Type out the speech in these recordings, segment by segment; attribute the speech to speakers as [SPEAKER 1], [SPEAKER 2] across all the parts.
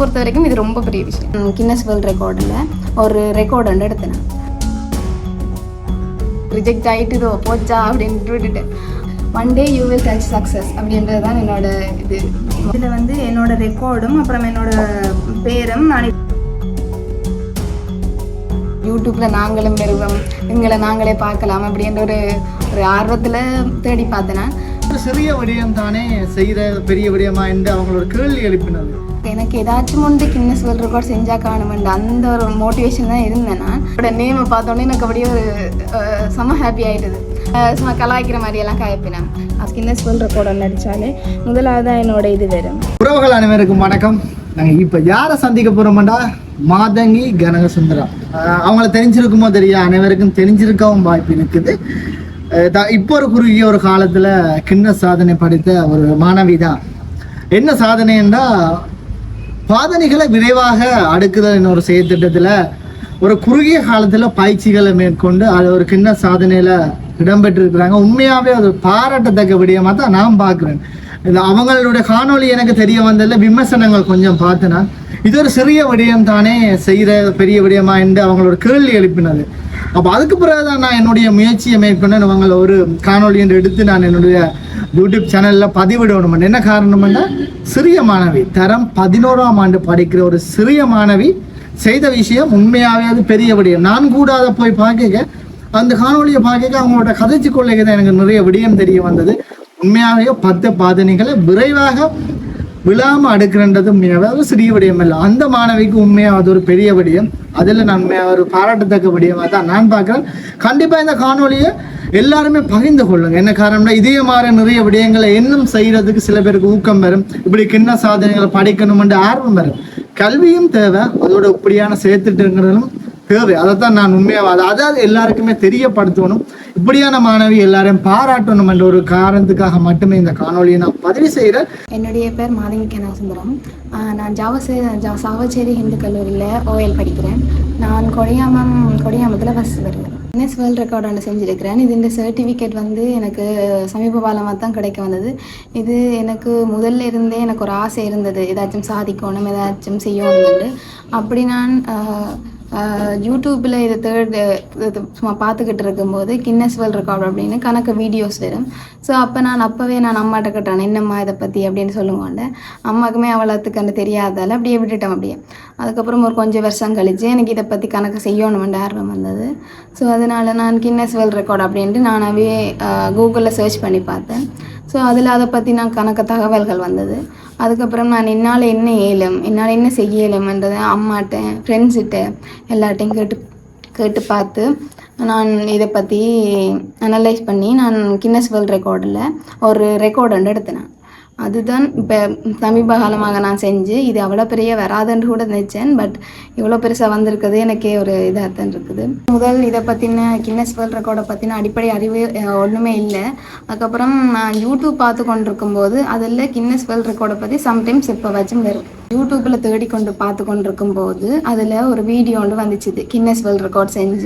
[SPEAKER 1] பொறுத்த வரைக்கும் இது ரொம்ப பெரிய விஷயம். கின்னஸ் வேர்ல்ட் ரெக்கார்டில் ஒரு ரெக்கார்டு வந்து எடுத்தேன் ரிஜெக்ட் ஆகிட்டு இதோ போச்சா அப்படின்ட்டு விட்டுட்டேன் one day you will touch success அப்படின்றது தான் என்னோட இது. இதில் வந்து என்னோட ரெக்கார்டும் அப்புறம் என்னோட பேரும் நான் யூடியூப்பில் நாங்களும் பெறுவோம். எங்களை நாங்களே பார்க்கலாம் அப்படின்ற ஒரு ஒரு ஆர்வத்தில் தேடி பார்த்தேன்
[SPEAKER 2] சிறிய விடயம் தானே செய்கிற பெரிய விடயமா என்று அவங்களோட கேள்வி எழுப்பினது
[SPEAKER 1] எனக்கு ஏதாச்சும் ஒன்று கின்னஸ் வேர்ல்ட் ரெக்கார்ட் செஞ்சால் காணுமெண்டு அந்த ஒரு மோட்டிவேஷன் தான் இருந்தேன் நான். என்னோட நேமை பார்த்தோன்னே எனக்கு அப்படியே ஒரு அஹ், செம ஹாப்பி ஆகிடுது சும்மா கலாய்க்கிற மாதிரியெல்லாம் காய்ப்பினேன். கின்னஸ் வேர்ல்ட் ரெக்கார்ட் ஒன்று அடித்தாலே முதலாவது என்னோட இது வரும்.
[SPEAKER 2] உறவுகள் அனைவருக்கும் வணக்கம். நாங்கள் இப்போ யாரை சந்திக்க போகிறோம்டா மாதங்கி கனகசுந்தரம் அவங்கள தெரிஞ்சிருக்குமோ தெரியும் அனைவருக்கும் தெரிஞ்சிருக்கவும் வாய்ப்பு இருக்குது. இப்போ ஒரு குறுகிய ஒரு காலத்தில் கிண்ண சாதனை படித்த ஒரு மாணவி தான் என்ன சாதனைன்னா பாதனைகளை விரைவாக அடுக்குதல் ஒரு செயற்திட்டத்தில் ஒரு குறுகிய காலத்தில் பயிற்சிகளை மேற்கொண்டு அது ஒரு கிண்ண சாதனையில் இடம்பெற்றிருக்கிறாங்க. உண்மையாகவே அது பாராட்டத்தக்க விடயமாக தான் நான் பார்க்குறேன். இந்த அவங்களுடைய காணொளி எனக்கு தெரிய வந்ததில் விமர்சனங்கள் கொஞ்சம் பார்த்தேன்னா இது ஒரு சிறிய விடயம் தானே செய்கிற பெரிய விடயமா என்று அவங்களோட கேள்வி எழுப்பினது. அப்போ அதுக்கு பிறகு தான் நான் என்னுடைய முயற்சியை மேற்கொண்டு அவங்கள ஒரு காணொலி என்று எடுத்து நான் என்னுடைய யூடியூப் சேனலில் பதிவிடணும் என்ன காரணம்னா சிறிய மாணவி தரம் பதினோராம் ஆண்டு படிக்கிற ஒரு சிறிய மாணவி செய்த விஷயம் உண்மையாகவே அது பெரிய விடயம். நான் கூட அதை போய் பார்க்க அந்த காணொலியை பார்க்க அவங்களோட கதைச்சு கொள்ளைக்கு தான் எனக்கு நிறைய விடயம் தெரிய வந்தது. உண்மையாகவே பத்து பாதனைகளை விரைவாக விழாமல் அடுக்கிறன்றது உண்மையாகவே அது சிறிய விடயம் இல்லை அந்த மாணவிக்கு உண்மையாக அது ஒரு பெரிய விடயம். அதில் நான் ஒரு பாராட்டத்தக்க விடயமாக தான் நான் பார்க்குறேன். கண்டிப்பாக இந்த காணொலியை எல்லாருமே பகிர்ந்து கொள்ளுங்க. என்ன காரணம்னா இதே மாதிரி நிறைய விடயங்களை இன்னும் செய்யறதுக்கு சில பேருக்கு ஊக்கம் வரும். இப்படி கிண்ண சாதனைகளை படிக்கணும்ன்ற ஆர்வம் வரும். கல்வியும் தேவை. அதோட இப்படியான சேர்த்துட்டுங்கிறதும் தேவை. அதைத்தான் நான் உண்மையாக அதை அதாவது எல்லாருக்குமே தெரியப்படுத்தணும். இப்படியான மாணவி எல்லாரையும் பாராட்டணும் என்ற ஒரு காரணத்துக்காக மட்டுமே இந்த காணொலியை நான் பதிவு செய்கிறேன்.
[SPEAKER 1] என்னுடைய பேர் மாதவி கனாசுந்தரம் நான் ஜாவசே ஜா சாவச்சேரி ஹிந்து கல்லூரியில் ஓஎல் படிக்கிறேன். நான் கொடியாமம் கொடியாமத்தில் ஃபஸ்ட் வருவேன் கின்னஸ் வேர்ல்ட் ரெக்கார்ட் ஒன்று செஞ்சுருக்கிறேன். இது இந்த சர்டிஃபிகேட் வந்து எனக்கு சமீப காலமாக தான் கிடைக்க வந்தது. இது எனக்கு முதல்ல இருந்தே எனக்கு ஒரு ஆசை இருந்தது. ஏதாச்சும் சாதிக்கணும் ஏதாச்சும் செய்யணும்னு. அப்படி நான் யூடியூப்பில் இது தேர்ட் இது சும்மா பார்த்துக்கிட்டு இருக்கும்போது கின்னஸ் வேர்ல்ட் ரெக்கார்டு அப்படின்னு கணக்கு வீடியோஸ் வரும். ஸோ அப்போ நான் அப்போவே நான் அம்மாட்ட கேட்டேன் என்னம்மா இதை பற்றி அப்படின்னு சொல்லுவாண்ட அம்மாக்குமே அவ்வளோத்துக்கு அந்த தெரியாதால அப்படியே விட்டுட்டேன் அப்படியே. அதுக்கப்புறம் ஒரு கொஞ்சம் வருஷம் கழித்து எனக்கு இதை பற்றி கணக்கு செய்யணுமென்ற ஆர்வம் வந்தது. ஸோ அதனால் நான் கின்னஸ் வேர்ல்ட் ரெக்கார்ட் அப்படின்ட்டு நானாகவே கூகுளில் சர்ச் பண்ணி பார்த்தேன். ஸோ அதில் அதை பற்றி நான் கணக்கு தகவல்கள் வந்தது. அதுக்கப்புறம் நான் என்னால் என்ன இயலும் என்னால் என்ன செய்ய இயலும்ன்றதை அம்மாட்ட ஃப்ரெண்ட்ஸிட்ட எல்லார்ட்டையும் கேட்டு கேட்டு பார்த்து நான் இதை பற்றி அனலைஸ் பண்ணி நான் கின்னஸ் வேர்ல்ட் ரெக்கார்டில் ஒரு ரெக்கார்டு ஒன்று எடுத்தேன். அதுதான் இப்போ சமீப காலமாக நான் செஞ்சு இது அவ்வளோ பெரிய வராதுன்னு கூட நினச்சேன். பட் இவ்வளோ பெருசாக வந்திருக்குது எனக்கே ஒரு இதாக தான் இருக்குது. முதல் இதை பற்றின கின்னஸ் வேர்ல்ட் ரெக்கார்டை பற்றின அடிப்படை அறிவு ஒன்றுமே இல்லை. அதுக்கப்புறம் நான் யூடியூப் பார்த்து கொண்டிருக்கும் போது அதில் கின்னஸ் வேர்ல்ட் ரெக்கார்டை பற்றி சம்டைம்ஸ் இப்போ வச்சும் வரும் யூடியூப்பில் தேடி கொண்டு பார்த்து கொண்டிருக்கும் போது அதில் ஒரு வீடியோ ஒன்று வந்துச்சுது. கின்னஸ் வேர்ல்ட் ரெக்கார்ட் செஞ்ச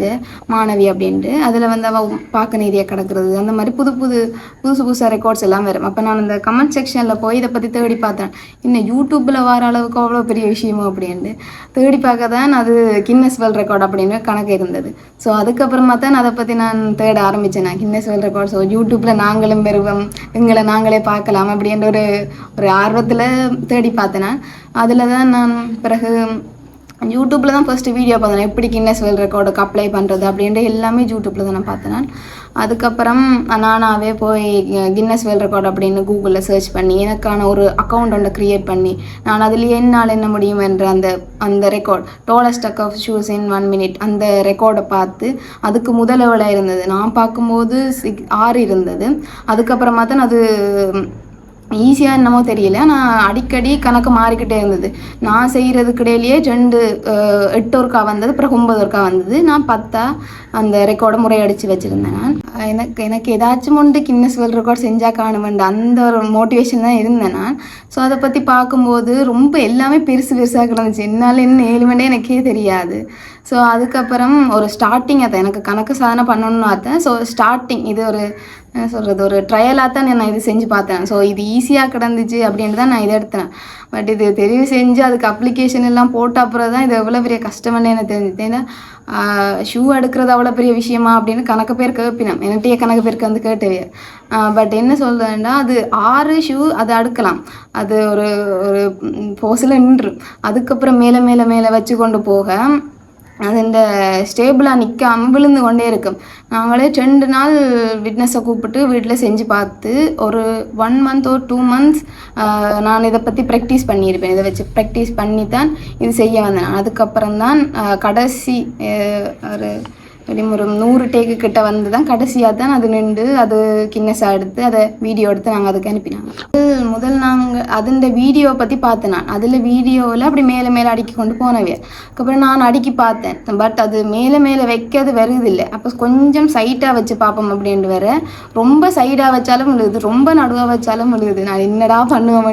[SPEAKER 1] மாணவி அப்படின்ட்டு. அதில் வந்து அவள் பார்க்க நிறைய கிடக்கிறது. அந்த மாதிரி புது புது புதுசு புதுசாக ரெக்கார்ட்ஸ் எல்லாம் வரும். அப்போ நான் அந்த கமெண்ட் செக்ஷனில் போய் இதை பற்றி தேடி பார்த்தேன். இன்னும் யூடியூப்பில் வர அளவுக்கு அவ்வளோ பெரிய விஷயமோ அப்படின்ட்டு. தேடி பார்க்க தான் அது கின்னஸ் வேர்ல்ட் ரெக்கார்ட் அப்படின்னு கணக்கு இருந்தது. ஸோ அதுக்கப்புறமா தான் அதை பற்றி நான் தேட ஆரம்பித்தேன் நான் கின்னஸ் வேர்ல்ட் ரெக்கார்ட் ஸோ யூடியூப்பில் நாங்களும் பெறுவோம். எங்களை நாங்களே பார்க்கலாம் அப்படின்ற ஒரு ஒரு ஆர்வத்தில் தேடி பார்த்தேன். அதில் தான் நான் பிறகு யூடியூப்பில் தான் ஃபஸ்ட்டு வீடியோ பார்த்தேன். எப்படி கின்னஸ் வேர்ல்ட் ரெக்கார்டுக்கு அப்ளை பண்ணுறது அப்படின்ட்டு எல்லாமே யூடியூப்பில் தான் நான். பார்த்தேன் அதுக்கப்புறம் நானாகவே போய் கின்னஸ் வேர்ல்ட் ரெக்கார்டு அப்படின்னு கூகுளில் சர்ச் பண்ணி எனக்கான ஒரு அக்கௌண்ட் ஒன்று க்ரியேட் பண்ணி நான் அதில் என்னால் என்ன முடியும் என்ற அந்த அந்த record tallest stack of shoes in one minute அந்த ரெக்கார்டை பார்த்து அதுக்கு முதல் எவ்வளோ இருந்தது. நான் பார்க்கும்போது சிக் ஆறு இருந்தது. அதுக்கப்புறமா தான் அது ஈஸியாக என்னமோ தெரியல. நான் அடிக்கடி கணக்கு மாறிக்கிட்டே இருந்தது. நான் செய்கிறதுக்கு இடையிலேயே ரெண்டு எட்டு ஒருக்கா வந்தது அப்புறம் ஒன்பது ஒருக்கா வந்தது. நான் பத்தா அந்த ரெக்கார்டை முறையடிச்சு வச்சுருந்தேன் நான். எனக்கு எனக்கு ஏதாச்சும் ஒன்று கின்னஸ் வேர்ல்ட் ரெக்கார்ட் செஞ்சால் காணுமெண்டு அந்த ஒரு மோட்டிவேஷன் தான் இருந்தேன் நான். ஸோ அதை பற்றி பார்க்கும்போது ரொம்ப எல்லாமே பெருசு பெருசாக கிடந்துச்சு. என்னால் என்ன ஏழு எனக்கே தெரியாது. ஸோ அதுக்கப்புறம் ஒரு ஸ்டார்டிங் அதை எனக்கு கணக்கு சாதனை பண்ணணும்னு பார்த்தேன் ஸோ ஸ்டார்டிங் இது ஒரு என்ன சொல்கிறது ஒரு ட்ரையலாக தான் நான் இது செஞ்சு பார்த்தேன். ஸோ இது ஈஸியாக கிடந்துச்சு அப்படின்ட்டு தான் நான் இதை எடுத்தேன். பட் இது தெரிவு செஞ்சு அதுக்கு அப்ளிகேஷன் எல்லாம் போட்ட அப்புறம் தான் இது எவ்வளோ பெரிய கஷ்டம்னு எனக்கு தெரிஞ்சுது. ஏன்னா ஷூ எடுக்கிறது அவ்வளோ பெரிய விஷயமா அப்படின்னு கணக்கு பேர் கேட்பினேன் என்னட்டையே கணக்கு பேருக்கு வந்து கேட்டவே. பட் என்ன சொல்கிறேன்னா அது ஆறு ஷூ அது அடுக்கலாம். அது ஒரு ஒரு போஸில் நின்று. அதுக்கப்புறம் மேலே மேலே மேலே வச்சு கொண்டு போக. அது இந்த ஸ்டேபிளாக நிற்காம விழுந்து கொண்டே இருக்கும். நாங்களே ரெண்டு நாள் விட்னஸை கூப்பிட்டு வீட்டில் செஞ்சு பார்த்து ஒரு ஒன் மந்த் ஒரு டூ மந்த்ஸ் நான் இதை பற்றி ப்ராக்டிஸ் பண்ணியிருப்பேன். இதை வச்சு ப்ராக்டிஸ் பண்ணி தான் இது செய்ய வந்தேன். அதுக்கப்புறம் தான் கடைசி ஒரு எப்படியும் ஒரு நூறு டேக்கு கிட்ட வந்து தான் கடைசியாக தான் அது நின்று அது கின்னஸாக எடுத்து அதை வீடியோ எடுத்து நாங்கள் அதுக்கு அனுப்பினாங்க. முதல் முதல் நாங்கள் அதுண்ட வீடியோ பற்றி பார்த்தேன் நான். அதில் வீடியோவில் அப்படி மேலே மேலே அடுக்கி கொண்டு போனவே. அதுக்கப்புறம் நான் அடுக்கி பார்த்தேன். பட் அது மேலே மேலே வைக்கிறது வருதில்லை அப்போ கொஞ்சம் சைட்டாக வச்சு பார்ப்போம் அப்படின்ட்டு வேற. ரொம்ப சைடாக வச்சாலும் விழுகுது ரொம்ப நடுவாக வச்சாலும் விழுகுது நான் என்னடா பண்ணுவேன்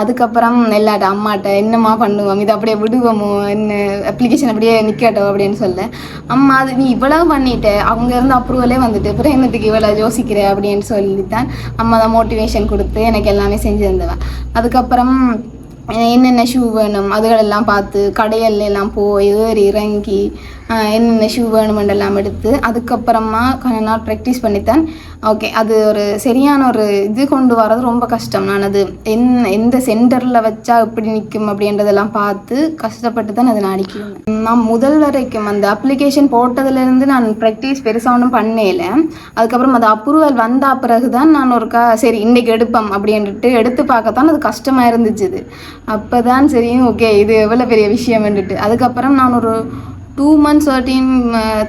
[SPEAKER 1] அதுக்கப்புறம் எல்லாட்ட அம்மாட்ட என்னம்மா பண்ணுவோம்? இதை அப்படியே விடுவோமோ? என்ன அப்ளிகேஷன் அப்படியே நிற்கட்டும் அப்படின்னு சொல்ல. அம்மா அது நீ இவ்வளவு பண்ணிட்டேன் அவங்க இருந்து அப்ரூவலே வந்துட்டு அப்புறம் என்னத்துக்கு இவ்வளோ யோசிக்கிற அப்படின்னு சொல்லித்தான் அம்மா தான் மோட்டிவேஷன் கொடுத்து எனக்கு எல்லாமே செஞ்சு தந்தவன் அதுக்கப்புறம் என்னென்ன ஷூ வேணும் அதுகளெல்லாம் பார்த்து கடையிலெல்லாம் போய் ஏறி இறங்கி என்னென்ன ஷூ வேணுமென்று எல்லாம் எடுத்து அதுக்கப்புறமா கொஞ்ச நாள் ப்ராக்டிஸ் பண்ணித்தான். ஓகே அது ஒரு சரியான ஒரு இது கொண்டு வரது ரொம்ப கஷ்டம். நான் அது என் எந்த சென்டரில் வச்சா எப்படி நிற்கும் அப்படின்றதெல்லாம் பார்த்து கஷ்டப்பட்டு தான் அதை நான் அடிக்கிறேன் நான் முதல் வரைக்கும் அந்த அப்ளிகேஷன் போட்டதுலேருந்து நான் ப்ராக்டிஸ் பெருசாக ஒன்றும் பண்ணல அதுக்கப்புறம் அது அப்ரூவல் வந்த பிறகு தான் நான் ஒருக்கா சரி இன்றைக்கி எடுப்போம் அப்படின்ட்டு எடுத்து பார்க்கத்தான் அது கஷ்டமாக இருந்துச்சு இது அப்போ தான் சரி ஓகே இது எவ்வளோ பெரிய விஷயம் வந்துட்டு அதுக்கப்புறம் நான் ஒரு two months thirteen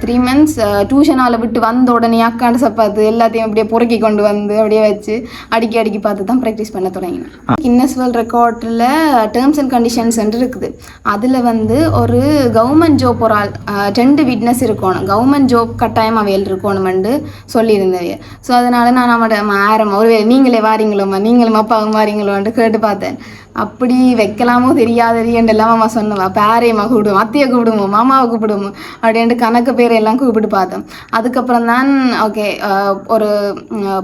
[SPEAKER 1] three months டியூஷனால் விட்டு வந்த உடனே அக்காண்டு சப்பாத்து எல்லாத்தையும் அப்படியே பொறுக்கி கொண்டு வந்து அப்படியே வச்சு அடிக்கி அடிக்கி பார்த்து தான் ப்ராக்டிஸ் பண்ண தொடங்கினேன். கின்னஸ் வேர்ல்ட் ரெக்கார்டில் டேர்ம்ஸ் அண்ட் கண்டிஷன்ஸ் இருக்குது. அதில் வந்து ஒரு கவர்மெண்ட் ஜாப் ஒரு ஆள் ரெண்டு விட்னஸ் இருக்கணும். கவர்மெண்ட் ஜாப் கட்டாயம் அவையில் இருக்கணுமெண்டு சொல்லியிருந்தவைய ஸோ அதனால் நான் அவட ஆரம் ஒருவேளை நீங்களே வாரீங்களோம்மா நீங்களும் அப்பாவும் வாரீங்களோன்ட்டு கேட்டு பார்த்தேன். அப்படி வைக்கலாமோ தெரியாதது எல்லாம் மாமா சொன்னவா. பேரையம்மா கூப்பிடுவோம் அத்தையை கூப்பிடுவோம் மாமாவை கூப்பிடுவோம் அப்படின்ட்டு கணக்கு பேர் எல்லாம் கூப்பிட்டு பார்த்தோம். அதுக்கப்புறம் தான் ஓகே ஒரு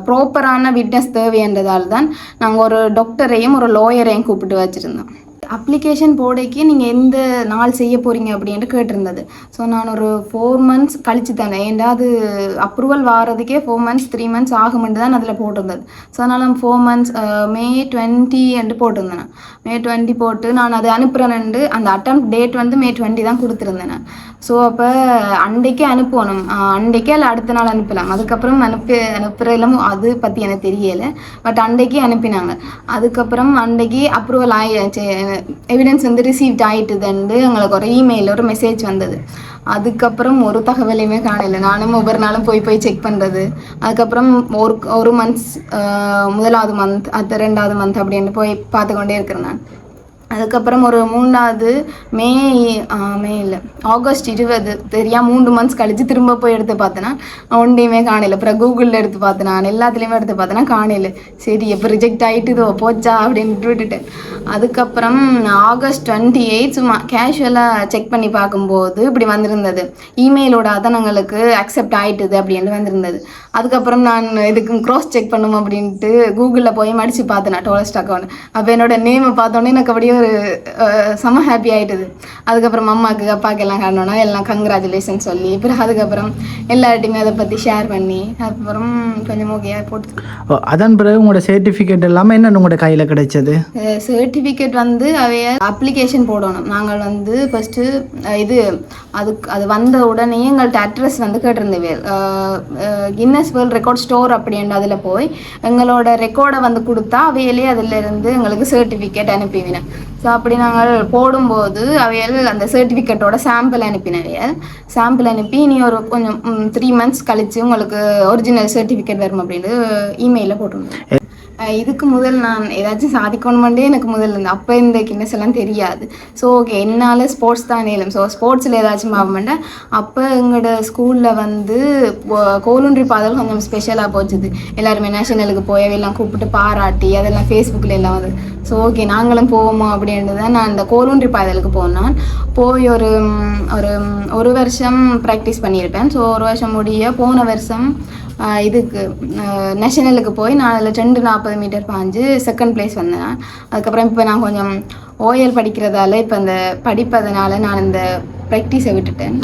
[SPEAKER 1] ப்ராப்பரான விட்னஸ் தேவைன்றதால் தான் நாங்கள் ஒரு டாக்டரையும் ஒரு லாயரையும் கூப்பிட்டு வச்சுருந்தோம். அப்ளிகேஷன் போடைக்கு நீங்கள் எந்த நாள் செய்ய போகிறீங்க அப்படின்ட்டு கேட்டிருந்தது. ஸோ நான் ஒரு ஃபோர் மந்த்ஸ் கழிச்சு தானே ஏன்டா அது அப்ரூவல் வாரதுக்கே ஃபோர் மந்த்ஸ் த்ரீ மந்த்ஸ் ஆகுமெண்டு தான் அதில் போட்டிருந்தது. ஸோ அதனால் ஃபோர் மந்த்ஸ் மே டுவெண்ட்டி என்று போட்டிருந்தேன் மே டுவெண்ட்டி போட்டு நான் அதை அனுப்புகிறேன்ட்டு அந்த அட்டம் டேட் வந்து மே டுவெண்ட்டி தான் கொடுத்துருந்தேன் ஸோ அப்போ அன்றைக்கே அனுப்பணும். அன்றைக்கே இல்லை அடுத்த நாள் அனுப்பலாம். அதுக்கப்புறம் அனுப்பி அனுப்புறதுலாம் அது பற்றி எனக்கு தெரியலை. பட் அன்றைக்கே அனுப்பினாங்க. அதுக்கப்புறம் அன்றைக்கி அப்ரூவல் ஆகி எவிடன்ஸ் வந்து ரிசீவ்ட் ஆயிட்டுதுண்டு எங்களுக்கு ஒரு இமெயில் ஒரு மெசேஜ் வந்தது. அதுக்கப்புறம் ஒரு தகவலையுமே காணல. நானும் ஒவ்வொரு நாளும் போய் போய் செக் பண்ணுறது அதுக்கப்புறம் ஒரு ஒரு மந்த்ஸ் முதலாவது மந்த் அடுத்த ரெண்டாவது மந்த் அப்படின்னு போய் பார்த்து கொண்டே இருக்கிறேன் நான். அதுக்கப்புறம் ஒரு மூணாவது மே மே இல்லை ஆகஸ்ட் இருபது தெரியா மூன்று மந்த்ஸ் கழித்து திரும்ப போய் எடுத்து பார்த்தேன்னா ஒன்றையுமே காணல. அப்புறம் கூகுளில் எடுத்து பார்த்தேன் நான் எல்லாத்துலேயுமே எடுத்து பார்த்தேன்னா காணல. சரி எப்போ ரிஜெக்ட் ஆகிட்டு இதோ போச்சா அப்படின்ட்டு விட்டுட்டேன். அதுக்கப்புறம் ஆகஸ்ட் டுவெண்ட்டி எயிட் சும்மா கேஷுவலாக செக் பண்ணி பார்க்கும்போது இப்படி வந்திருந்தது. இமெயிலோட அதான் எங்களுக்கு அக்செப்ட் ஆகிட்டுது அப்படின்ட்டு வந்திருந்தது. அதுக்கப்புறம் நான் இதுக்கு க்ராஸ் செக் பண்ணும் அப்படின்ட்டு கூகுளில் போய் மடித்து பார்த்தேன் டோலஸ்ட் அக்கௌண்ட் அப்போ என்னோட நேமை பார்த்தோன்னே எனக்கு அப்படியே செம ஹாப்பி ஆயிட்டுது. அதுக்கப்புறம் அம்மாவுக்கு அப்பாவுக்கு எல்லாம் காணோன்னா எல்லாம் கங்க்ராச்சுலேஷன் சொல்லி அப்புறம் அதுக்கப்புறம் எல்லார்ட்டையுமே அதை பற்றி ஷேர் பண்ணி அதுக்கப்புறம் கொஞ்சம் ஓகேயா போட்டு.
[SPEAKER 2] அதன் பிறகு உங்களோட சர்டிஃபிகேட் எல்லாமே என்ன உங்களோட கையில் கிடைச்சது?
[SPEAKER 1] சர்டிஃபிகேட் வந்து அவைய அப்ளிகேஷன் போடணும். நாங்கள் வந்து ஃபஸ்ட்டு இது அதுக்கு அது வந்த உடனே எங்கள்கிட்ட அட்ரஸ் வந்து கேட்டிருந்தவே கின்னஸ் வேர்ல்ட் ரெக்கார்ட் ஸ்டோர் அப்படின்ற அதில் போய் எங்களோட ரெக்கார்டை வந்து கொடுத்தா அவையிலே அதில் இருந்து எங்களுக்கு சர்டிஃபிகேட் அனுப்பிவினேன் ஸோ அப்படி நாங்கள் போடும்போது அவையல் அந்த சர்டிஃபிகேட்டோட சாம்பிள் அனுப்பினவையல் சாம்பிள் அனுப்பி இனி ஒரு கொஞ்சம் த்ரீ மந்த்ஸ் கழிச்சு உங்களுக்கு ஒரிஜினல் சர்டிஃபிகேட் வரும் அப்படின்னு இமெயிலில் போட்டிருந்தோம். அஹ் இதுக்கு முதல் நான் ஏதாச்சும் சாதிக்கணுமெண்டே எனக்கு முதல்ல இருந்து அப்போ இந்த கின்னஸ் எல்லாம் தெரியாது. ஸோ ஓகே என்னால் ஸ்போர்ட்ஸ் தான் நேலும் ஸோ ஸ்போர்ட்ஸில் ஏதாச்சும் பார்ப்பேன்டா அப்போ எங்களோட ஸ்கூலில் வந்து கோலுன்றி பாதல் கொஞ்சம் ஸ்பெஷலாக போச்சுது. எல்லாருமே நேஷனலுக்கு போய் எல்லாம் கூப்பிட்டு பாராட்டி அதெல்லாம் ஃபேஸ்புக்கில் எல்லாம் வந்து. ஸோ ஓகே நாங்களும் போவோமா அப்படின்ட்டு அப்படின்றத நான் இந்த கோலூன்றி பாதலுக்கு போனேன். போய் ஒரு ஒரு ஒரு வருஷம் ப்ராக்டிஸ் பண்ணியிருப்பேன். ஸோ ஒரு வருஷம் முடிய போன வருஷம் இதுக்கு நேஷனலுக்கு போய் நான் அதில் ரெண்டு நாற்பது மீட்டர் பாஞ்சு செகண்ட் பிளேஸ் வந்தேன். அதுக்கப்புறம் இப்போ நான் கொஞ்சம் ஓஎல் படிக்கிறதால இப்போ அந்த படிப்பதனால நான் இந்த ப்ராக்டிஸை விட்டுட்டேன்.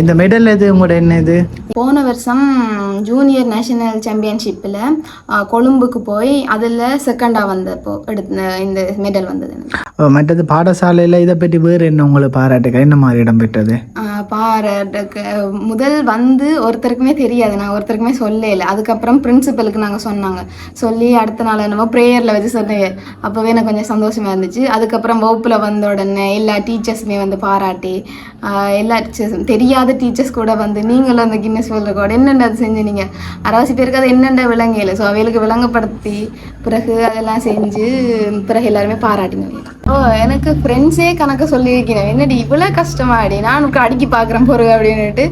[SPEAKER 3] இந்த மெடல் எது? உங்களோட என்ன இது
[SPEAKER 1] போன வருஷம் ஜூனியர் நேஷனல் சாம்பியன்ஷிப்பில் கொழும்புக்கு போய் அதில் செகண்டாக வந்தப்போ எடுத்த இந்த மெடல் வந்தது
[SPEAKER 3] மற்றது பாடசாலையில் இதை பற்றி வேறு என்ன உங்களை பாராட்டுக்க என்ன மாதிரி இடம் பெற்றது?
[SPEAKER 1] பாராட்டுக்கு முதல் வந்து ஒருத்தருக்குமே தெரியாது. நான் ஒருத்தருக்குமே சொல்லல. அதுக்கப்புறம் பிரின்சிபலுக்கு நாங்கள் சொன்னாங்க. சொல்லி அடுத்த நாள் என்னமோ ப்ரேயரில் வச்சு சொன்னேன். அப்போவே எனக்கு கொஞ்சம் சந்தோஷமா இருந்துச்சு. அதுக்கப்புறம் வகுப்பில் வந்த உடனே எல்லா டீச்சர்ஸுமே வந்து பாராட்டி எல்லா டீச்சர்ஸும் தெரியாத டீச்சர்ஸ் கூட வந்து நீங்களும் அந்த கின்னஸ் வேர்ல்ட் ரெக்கார்டு என்னென்ன அது செஞ்சு நீங்கள் அரைவாசி பேருக்கு அது என்னென்ன விளங்கையில் ஸோ அவைகளுக்கு விளங்கப்படுத்தி பிறகு அதெல்லாம் செஞ்சு பிறகு எல்லாருமே பாராட்டினேன் ஓ எனக்கு ஃப்ரெண்ட்ஸே கணக்கு சொல்லியிருக்கிறேன் என்னடி இவ்வளோ கஷ்டமாடி. நான் உனக்கு அடுக்கி பார்க்குறேன் பொருள் அப்படின்னுட்டு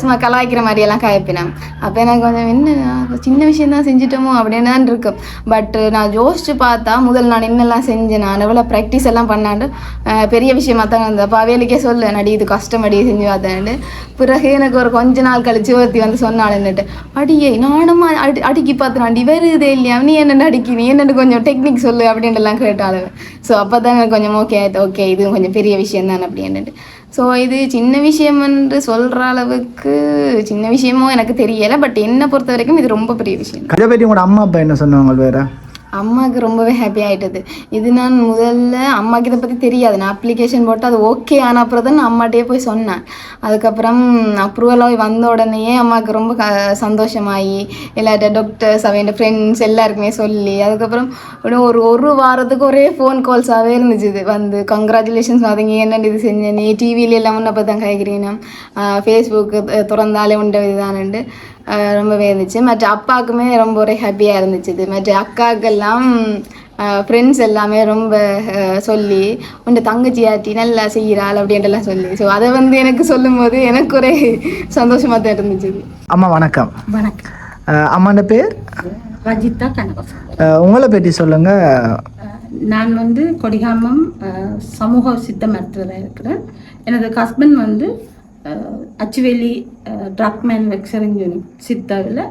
[SPEAKER 1] சும்மா கலாய்க்கிற மாதிரி எல்லாம் காய்ப்பினேன் அப்போ எனக்கு கொஞ்சம் என்ன சின்ன விஷயம் தான் செஞ்சுட்டோமோ அப்படின்னு தான் இருக்கும். பட் நான் யோசிச்சு பார்த்தா முதல் நான் என்னெல்லாம் செஞ்சேன் நான் எவ்வளோ ப்ராக்டிஸ் எல்லாம் பண்ணாண்டு பெரிய விஷயமா தான் இருந்தது. அப்போ அவைகளுக்கே சொல்லு நடி இது கஷ்டமடி செஞ்சு பார்த்தேன்ட்டு பிறகு எனக்கு ஒரு கொஞ்ச நாள் கழிச்சு ஒருத்தி வந்து சொன்னாள்ன்னுட்டு அடியே நானும் அடி அடிக்கி வேறு இதே இல்லையா? நீ என்ன அடிக்கி நீ என்னென்னு கொஞ்சம் டெக்னிக் சொல்லு அப்படின்ட்டுலாம் கேட்டாளுவேன் ஸோ அப்போ தான் எனக்கு கொஞ்சம் ஓகே ஆயிட்டு ஓகே இது கொஞ்சம் பெரிய விஷயம் தானே அப்படின்ட்டு ஸோ இது சின்ன விஷயம் என்று சொல்கிற அளவுக்கு சின்ன விஷயமும் எனக்கு தெரியலை. பட் என்னை பொறுத்த வரைக்கும் இது ரொம்ப பெரிய விஷயம்.
[SPEAKER 3] அதை பற்றி உங்களோட அம்மா அப்பா என்ன சொன்னவங்க வேற?
[SPEAKER 1] அம்மாவுக்கு ரொம்பவே ஹாப்பி ஆகிட்டது இது நான் முதல்ல அம்மாவுக்கு இதை பற்றி தெரியாது. நான் அப்ளிகேஷன் போட்டு அது ஓகே ஆன அப்புறம் தான் நான் அம்மாட்டே போய் சொன்னேன். அதுக்கப்புறம் அப்ரூவலாக வந்த உடனேயே அம்மாவுக்கு ரொம்ப க சந்தோஷமாகி எல்லார்ட்ட டாக்டர்ஸ் அவன் ஃப்ரெண்ட்ஸ் எல்லாருக்குமே சொல்லி அதுக்கப்புறம் இன்னும் ஒரு ஒரு வாரத்துக்கு ஒரே ஃபோன் கால்ஸாகவே இருந்துச்சு இது வந்து கங்க்ராச்சுலேஷன்ஸ் அதுங்க என்னென்னு இது செஞ்ச? நீ டிவியில எல்லாம் முன்ன பார்த்தா கேட்குறீங்க ஃபேஸ்புக்கு திறந்தாலே உண்ட இதுதானுண்டு ரொம்பவே இருந்துச்சு. மற்ற அப்பாவுக்குமே ரொம்ப ஒரு ஹாப்பியாக இருந்துச்சு மற்ற அக்காக்கெல்லாம் ஃப்ரெண்ட்ஸ் எல்லாமே ரொம்ப சொல்லி உண்ட தங்கச்சியாட்டி நல்லா செய்கிறாள் அப்படின்ட்டுலாம் சொல்லி. ஸோ அதை வந்து எனக்கு சொல்லும்போது எனக்கு ஒரே சந்தோஷமாக தான் இருந்துச்சு.
[SPEAKER 3] அம்மா வணக்கம்.
[SPEAKER 4] வணக்கம்.
[SPEAKER 3] அம்மாண்ட பேர்?
[SPEAKER 4] ரஜிதா கனகசன்
[SPEAKER 3] அஹ் உங்களை பற்றி சொல்லுங்க.
[SPEAKER 4] நான் வந்து கொடிகாமம் சமூக சித்த மருத்துவராக இருக்கிறேன். எனது ஹஸ்பண்ட் வந்து அச்சுவேலி ட்ரக் மேனுஃபேக்சரிங் யூனிட் சித்தாவில்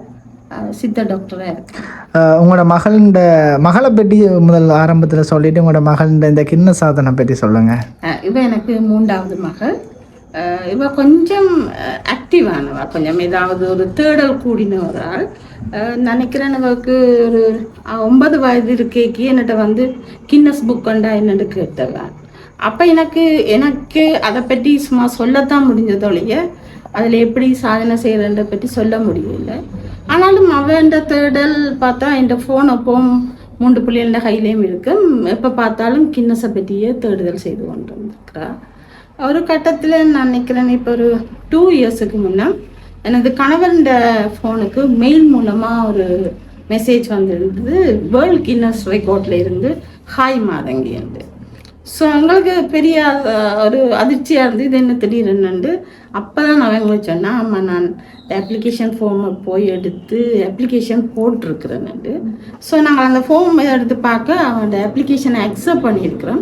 [SPEAKER 4] சித்த டாக்டராக இருக்கேன்
[SPEAKER 3] அஹ் உங்களோட மகளிண்ட மகளை பற்றி முதல் ஆரம்பத்தில் சொல்லிட்டு உங்களோட மகளிண்ட இந்த கிண்ண சாதனை பற்றி சொல்லுங்க.
[SPEAKER 4] இவ எனக்கு மூன்றாவது மகள். இவ கொஞ்சம் ஆக்டிவானவா கொஞ்சம் ஏதாவது ஒரு தேடல் கூடின ஒரு ஆள். நினைக்கிறேன் இவருக்கு ஒரு ஒன்பது வயது இருக்கேக்கு என்கிட்ட வந்து கின்னஸ் புக் கொண்டா என்னன்னு கேட்டவ. அப்போ எனக்கு எனக்கு அதை பற்றி சும்மா சொல்லத்தான் முடிஞ்சதொழிய அதில் எப்படி சாதனை செய்கிறத பற்றி சொல்ல முடியல. ஆனாலும் அவன்ற தேடல் பார்த்தா என் ஃபோன் அப்பவும் மூன்று பிள்ளைகள கையிலையும் இருக்குது எப்போ பார்த்தாலும் கின்னஸை பற்றியே தேடுதல் செய்து கொண்டு வந்திருக்கிறா ஒரு கட்டத்தில் நான் நினைக்கிறேன் இப்போ ஒரு டூ இயர்ஸுக்கு முன்னே எனது கணவன்ட ஃபோனுக்கு மெயில் மூலமாக ஒரு மெசேஜ் வந்திருந்தது. வேர்ல்ட் கின்னஸ் ரெக்கார்டில் இருந்து ஹாய் மாதங்கி என்று. ஸோ எங்களுக்கு பெரிய ஒரு அதிர்ச்சியாக இருந்து இது என்ன திடீர்னு அப்போ தான் நான் எங்களுக்கு சொன்னேன் ஆமாம் நான் அப்ளிகேஷன் ஃபார்மை போய் எடுத்து அப்ளிகேஷன் போட்டிருக்கிறேன்னு ஸோ நாங்கள் அந்த ஃபார்ம் எடுத்து பார்க்க அவனோட அப்ளிகேஷனை அக்செப்ட் பண்ணியிருக்கிறோம்.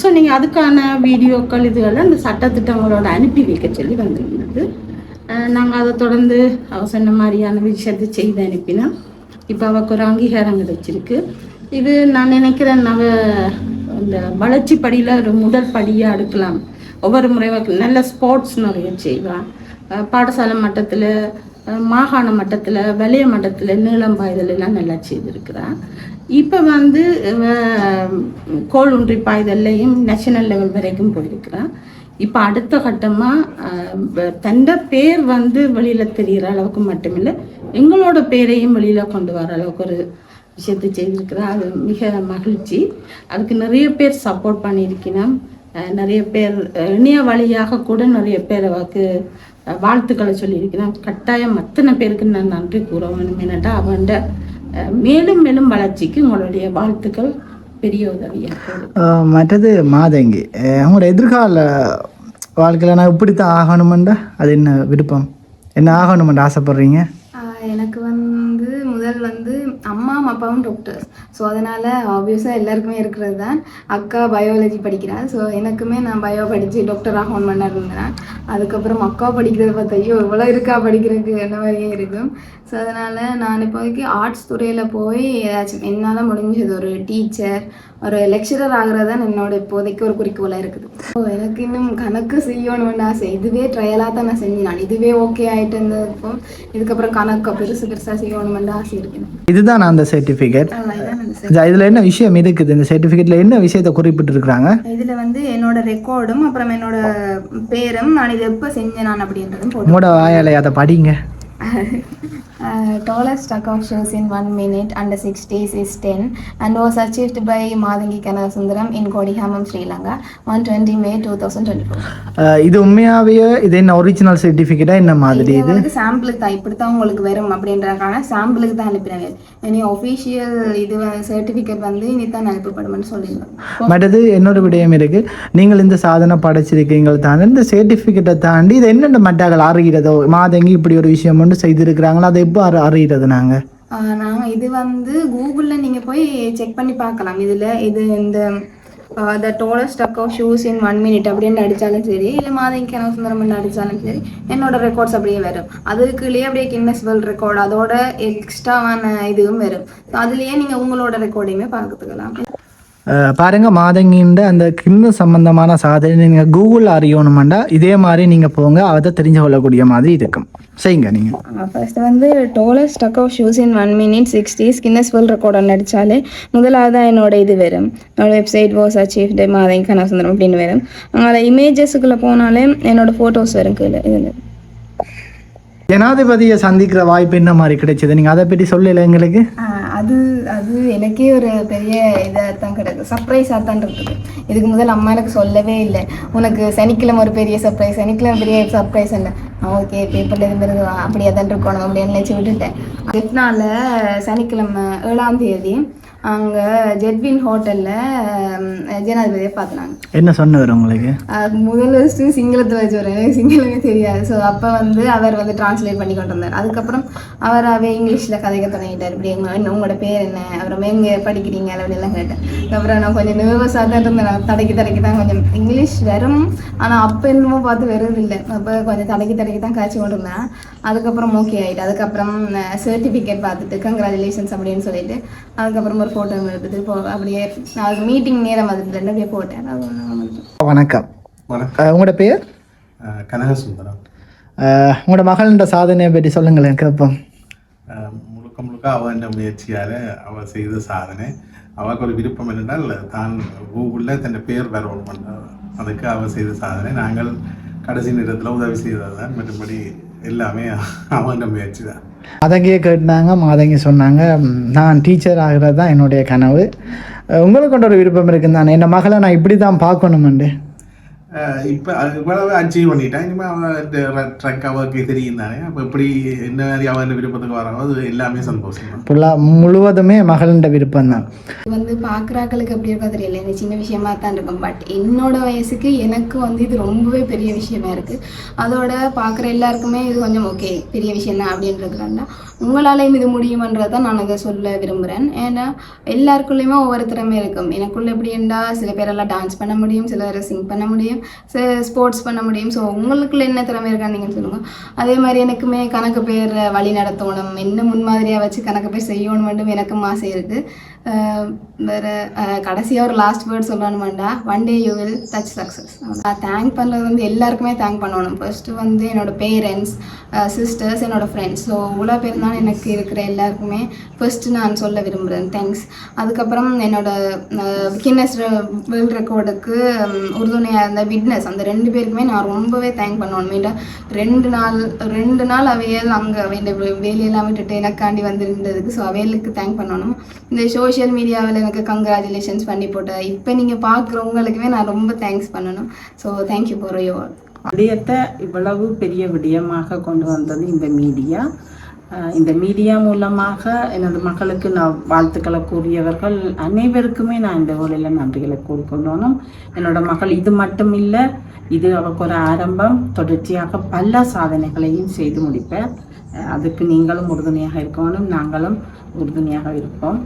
[SPEAKER 4] ஸோ நீங்கள் அதுக்கான வீடியோக்கள் இதுகளை அந்த சட்டத்திட்டங்களோட அனுப்பி வைக்க சொல்லி வந்திருந்தது நாங்கள் அதை தொடர்ந்து அவ சொன்ன மாதிரியான விஷயத்தை செய்து அனுப்பினோம். இப்போ அவளுக்கு ஒரு அங்கீகாரம் கிடைச்சிருக்கு. இது நான் நினைக்கிறேன் அவ இந்த வளர்ச்சி படியில் ஒரு முதல் படியாக எடுக்கலாம். ஒவ்வொரு முறை நல்ல ஸ்போர்ட்ஸ் நிறைய செய்வாள் பாடசாலை மட்டத்தில் மாகாண மட்டத்தில் வலய மட்டத்தில் நீளம் பாய்தல் எல்லாம் நல்லா செய்திருக்கிறாள் இப்போ வந்து இவ கோல் ஒன்றி பாய்தல்லையும் நேஷனல் லெவல் வரைக்கும் போயிருக்கிறான். இப்போ அடுத்த கட்டமாக தண்ட பேர் வந்து வெளியில் தெரிகிற அளவுக்கு மட்டுமில்லை எங்களோட பேரையும் வெளியில் கொண்டு வர அளவுக்கு ஒரு விஷயத்தை செய்திருக்கிறா அது மிக மகிழ்ச்சி. அதுக்கு நிறைய பேர் சப்போர்ட் பண்ணியிருக்கிறோம் நிறைய பேர் இணைய வழியாக கூட நிறைய பேர் அவருக்கு அஹ் வாழ்த்துக்களை சொல்லியிருக்கிறேன் கட்டாயம் அத்தனை பேருக்கு நான் நன்றி கூற வேணும் என்னட்டா அவன்ட மேலும் மேலும் வளர்ச்சிக்கு உங்களுடைய வாழ்த்துக்கள் பெரிய உதவியாக
[SPEAKER 3] மற்றது மாதங்கி. உங்களோட எதிர்கால வாழ்க்கையில் நான் இப்படித்தான் ஆகணுமெண்டா? அது என்ன விருப்பம்? என்ன ஆகணுமெண்டா ஆசைப்படுறீங்க?
[SPEAKER 1] எனக்கு வந்து அம்மாவும் அப்பாவும் டாக்டர்ஸ் ஸோ அதனால் ஆப்வியஸாக எல்லாருக்குமே இருக்கிறது தான் அக்கா பயாலஜி படிக்கிறாள். ஸோ எனக்குமே நான் பயோ படித்து டாக்டர் ஆகணும் பண்ண இருந்தேன் அதுக்கப்புறம் அக்கா படிக்கிறத பார்த்தா ஐயோ இவ்வளோ இருக்கா படிக்கிறதுக்கு? என்ன மாதிரியே இருக்கும். ஸோ அதனால் நான் இப்போதைக்கு ஆர்ட்ஸ் துறையில் போய் ஏதாச்சும் என்னால் முடிஞ்சது ஒரு டீச்சர் ஒரு லெக்சரர் ஆகிறது தான் என்னோட இப்போதைக்கு ஒரு குறிக்கோளாக இருக்குது. ஸோ எனக்கு இன்னும் கணக்கு செய்யணும்னு ஆசை. இதுவே ட்ரையலாக தான் நான் செஞ்சேன். நான் இதுவே ஓகே ஆகிட்டு இருந்ததுக்கும் இதுக்கப்புறம் கணக்கு பெருசு பெருசாக செய்யணும்னு ஆசை இருக்கு எனக்கு.
[SPEAKER 2] இதுதான் அந்த சர்டிஃபிகேட் இதில் என்ன விஷயம் இருக்குது இந்த சர்டிஃபிகேட்டில் என்ன விஷயத்தை குறிப்பிட்டிருக்கிறாங்க?
[SPEAKER 1] இதுல வந்து என்னோட ரெக்கார்டும் அப்புறம் என்னோட பேரும் நான் இது எப்போ செஞ்சேன் நான் அப்படின்றதும்
[SPEAKER 2] உங்களோட வாயாலே அதை படிங்க.
[SPEAKER 1] tallest stock shows in one minute under six days is 10 and was achieved by Madangi Kanasundaram in Kodihamam, Sri Lanka on 20 May 2024.
[SPEAKER 2] அஹ் இது உண்மையாவே இது என்ன ஒரிஜினல் சர்டிஃபிகேட்டா என்ன மாதிரி
[SPEAKER 1] இது
[SPEAKER 2] இது?
[SPEAKER 1] வந்து சாம்பிளுக்கு தான். இப்படி தான் உங்களுக்கு வரும் அப்படின்றதுக்கான சாம்பிளுக்கு தான் அனுப்பினாங்க இனி ஒஃபிஷியல் இது சர்டிஃபிகேட் வந்து இனி தான் அனுப்பப்படும்னு சொல்லியிருந்தோம்.
[SPEAKER 2] மற்றது என்னோட விடயம் இருக்கு. நீங்கள் இந்த சாதனை படைச்சிருக்கீங்க தாண்டி இந்த சர்டிஃபிகேட்டை தாண்டி இது என்னென்ன மட்டாக்கள் அறிகிறதோ மாதங்கி இப்படி ஒரு விஷயம் ஒன்று செய்திருக்கிறாங்களோ அதை எவ்வாறு அறி அறிகிறது நாங்கள்
[SPEAKER 1] நாங்கள் இது வந்து கூகுளில் நீங்கள் போய் செக் பண்ணி பார்க்கலாம். இதில் இது இந்த the tallest stack of shoes in one minute அப்படின்னு அடித்தாலும் சரி இல்லை மாதம் கனவு சுந்தரம் அடித்தாலும் சரி என்னோட ரெக்கார்ட்ஸ் அப்படியே வரும். அதுக்குள்ளேயே அப்படியே கின்னஸ் வேர்ல்ட் ரெக்கார்ட் அதோட எக்ஸ்ட்ராவான இதுவும் வரும். ஸோ அதுலேயே நீங்கள் உங்களோட ரெக்கார்டையுமே பார்த்துக்கலாம்.
[SPEAKER 2] அஹ் பாருங்க மாதங்கின்ற அந்த கிண்ணு சம்பந்தமான சாதனை நீங்கள் கூகுள் அறியணுமாண்டா இதே மாதிரி நீங்கள் போங்க அதை தெரிஞ்சு கொள்ளக்கூடிய மாதிரி இருக்கும். செய்யுங்க நீங்கள்
[SPEAKER 1] ஃபர்ஸ்ட் வந்து tallest stack of shoes in one minute sixty Guinness world record அடித்தாலே முதலாவதாக என்னோட இது வரும். என்னோட வெப்சைட் வாஸ் அச்சீவ்டு மாதங்கி கனவு சுந்தரம் அப்படின்னு வரும். அங்கே இமேஜஸ்க்குள்ளே போனாலே என்னோட ஃபோட்டோஸ் வரும் கீழே இதில்.
[SPEAKER 2] ஜனாதிபதியை சந்திக்கிற வாய்ப்பு என்ன மாதிரி கிடைச்சது? நீங்கள் அதை பற்றி சொல்லல எங்களுக்கு?
[SPEAKER 1] அது அது எனக்கே ஒரு பெரிய இதாக தான் கிடக்கு சர்ப்ரைஸாக தான் இருக்குது. இதுக்கு முதல் அம்மா எனக்கு சொல்லவே இல்லை. உனக்கு சனிக்கிழமை ஒரு பெரிய சர்ப்ரைஸ் சனிக்கிழமை பெரிய சர்ப்ரைஸ் இல்லை. ஓகே பேப்பரில் இது அப்படியே தான் இருக்கணும் அப்படின்னு நினச்சி விட்டுட்டேன். எட்னால சனிக்கிழமை ஏழாம் தேதி அங்கே ஜெட்வின் ஹோட்டலில் ஜனாதிபதியை பார்த்துனாங்க
[SPEAKER 2] என்ன சொன்னவர் உங்களுக்கு?
[SPEAKER 1] முதல் ஃபஸ்ட்டு சிங்களத்தில் வச்சு வரேன் எனக்கு சிங்களமே தெரியாது. ஸோ அப்போ வந்து அவர் வந்து டிரான்ஸ்லேட் பண்ணி கொண்டு வந்தார். அதுக்கப்புறம் அவர் அவே இங்கிலீஷில் கதைக்க தொடங்கிட்டார். இப்படி எங்க என்ன உங்களோட பேர் என்ன? அப்புறம் எங்கே படிக்கிறீங்க? அப்படின்லாம் கேட்டேன். அப்புறம் நான் கொஞ்சம் நர்வஸாக தான் இருந்தேன். தடக்கி தடக்கி தான் கொஞ்சம் இங்கிலீஷ் வரும் ஆனால் அப்போ என்னமோ பார்த்து வருதில்லை அப்போ கொஞ்சம் தடக்கி தடக்கி தான் காய்ச்சி கொண்டு இருந்தேன். அதுக்கப்புறம் ஓகே ஆகிட்டு அதுக்கப்புறம் சர்டிஃபிகேட் பார்த்துட்டு கங்க்ராச்சுலேஷன்ஸ் அப்படின்னு சொல்லிட்டு அதுக்கப்புறம் ஒரு ஃபோட்டோ எடுத்துட்டு போ அப்படியே அதுக்கு மீட்டிங் நேரம் வந்துட்டு அப்படியே போட்டேன்.
[SPEAKER 2] வணக்கம்.
[SPEAKER 5] வணக்கம்.
[SPEAKER 2] உங்களோட பேர்
[SPEAKER 5] கனகசுந்தரம்.
[SPEAKER 2] உங்களோட மகள்ன்ற சாதனையை பற்றி சொல்லுங்களேன் கேட்போம்.
[SPEAKER 5] முழுக்க முழுக்க அவன் முயற்சியால் அவள் செய்த சாதனை. அவளுக்கு ஒரு விருப்பம் என்னென்றால் தான் கூகுளில் தன் பேர் வரணும் அதுக்கு அவள் செய்த சாதனை. நாங்கள் கடைசி நேரத்தில் உதவி செய்தது தான் மற்றபடி எல்லாமே அவன் முயற்சி தான்
[SPEAKER 2] மாதங்கியே கேட்டாங்க மாதங்கி சொன்னாங்க நான் டீச்சர் ஆகிறது தான் என்னுடைய கனவு. உங்களுக்கு கொண்ட ஒரு விருப்பம் இருக்குன்னு தானே என் மகளை நான் இப்படி தான் பார்க்கணுமெண்டு?
[SPEAKER 5] இப்போ இவ்வளவு அச்சீவ் பண்ணிட்டான். இனிமேல் அவன் ட்ரக் அவளுக்கு தெரியும் தானே அப்போ எப்படி என்ன மாதிரி அவன் விருப்பத்துக்கு வராங்களோ அது எல்லாமே சந்தோஷம்
[SPEAKER 2] ஃபுல்லாக முழுவதுமே மகளின்ற விருப்பம் தான்
[SPEAKER 1] வந்து பார்க்குறாக்களுக்கு எப்படி இருக்கோ தெரியல. இந்த சின்ன விஷயமா தான் இருக்கும். பட் என்னோட வயசுக்கு எனக்கு வந்து இது ரொம்பவே பெரிய விஷயமா இருக்குது அதோட பார்க்குற எல்லாருக்குமே இது கொஞ்சம் ஓகே பெரிய விஷயம் தான். அப்படின்றதுனால உங்களாலேயும் இது முடியுமன்றதை நான் அதை சொல்ல விரும்புகிறேன் ஏன்னா எல்லாருக்குள்ளேயுமே ஒவ்வொரு திறமை இருக்கும். எனக்குள்ள எப்படின்னா சில பேரெல்லாம் டான்ஸ் பண்ண முடியும் சிலர் சிங் பண்ண முடியும் சில ஸ்போர்ட்ஸ் பண்ண முடியும். ஸோ உங்களுக்குள்ள என்ன திறமை இருக்கான்னு நீங்கள் சொல்லுங்கள் அதே மாதிரி எனக்குமே கணக்கு பேர் வழி நடத்தணும். என்ன முன்மாதிரியாக வச்சு கணக்கு பேர் செய்யணும் மட்டும் எனக்கும் ஆசை இருக்குது வேறு கடைசியாக ஒரு last word சொல்லணுமாண்டா? One day you will touch success நான் தேங்க் பண்ணுறது வந்து எல்லாருக்குமே தேங்க் பண்ணணும். ஃபர்ஸ்ட்டு வந்து என்னோட பேரண்ட்ஸ் சிஸ்டர்ஸ் என்னோடய ஃப்ரெண்ட்ஸ் ஸோ இவ்வளோ பேர் தான் எனக்கு இருக்கிற எல்லாருக்குமே ஃபர்ஸ்ட்டு நான் சொல்ல விரும்புகிறேன் தேங்க்ஸ் அதுக்கப்புறம் என்னோட கின்னஸ் வேர்ல்ட் ரெக்கார்டுக்கு உறுதுணையாக இருந்த விட்னஸ் அந்த ரெண்டு பேருக்குமே நான் ரொம்பவே தேங்க் பண்ணணும். மீண்டா ரெண்டு நாள் ரெண்டு நாள் அவையல் அங்கே வேண்டிய வேலையெல்லாம் விட்டுட்டு எனக்காண்டி வந்திருந்ததுக்கு ஸோ அவையலுக்கு தேங்க் பண்ணணும். இந்த ஷோ சோஷியல் மீடியாவில் எனக்கு கங்க்ராச்சுலேஷன்ஸ் பண்ணி போட்ட இப்போ நீங்கள் பார்க்குறவங்களுக்குமே நான் ரொம்ப தேங்க்ஸ் பண்ணணும். ஸோ தேங்க்யூ ஃபார் யோர்
[SPEAKER 4] விடயத்தை இவ்வளவு பெரிய விடயமாக கொண்டு வந்தது இந்த மீடியா இந்த மீடியா மூலமாக எனது மக்களுக்கு நான் வாழ்த்துக்களை கூறியவர்கள் அனைவருக்குமே நான் இந்த வேலையில் நன்றிகளை கூறிக்கொள்ளணும் என்னோட மகள் இது மட்டும் இல்லை இது அவருக்கு ஒரு ஆரம்பம். தொடர்ச்சியாக பல சாதனைகளையும் செய்து முடிப்பார் அதுக்கு நீங்களும் உறுதுணையாக இருக்கணும். நாங்களும் உறுதுணையாக இருப்போம்.